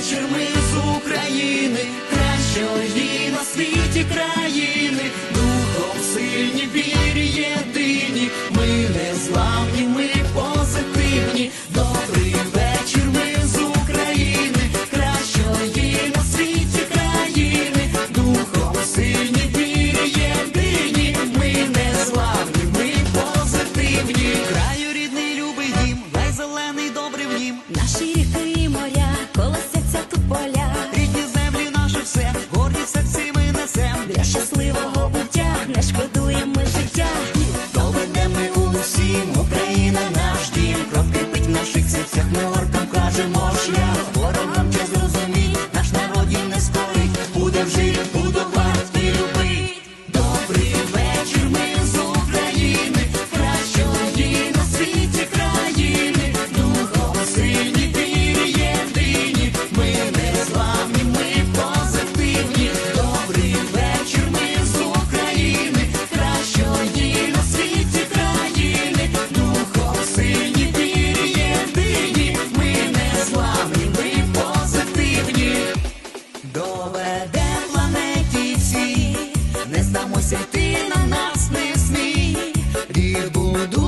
century. Matrix Ти на нас не смій відбуду.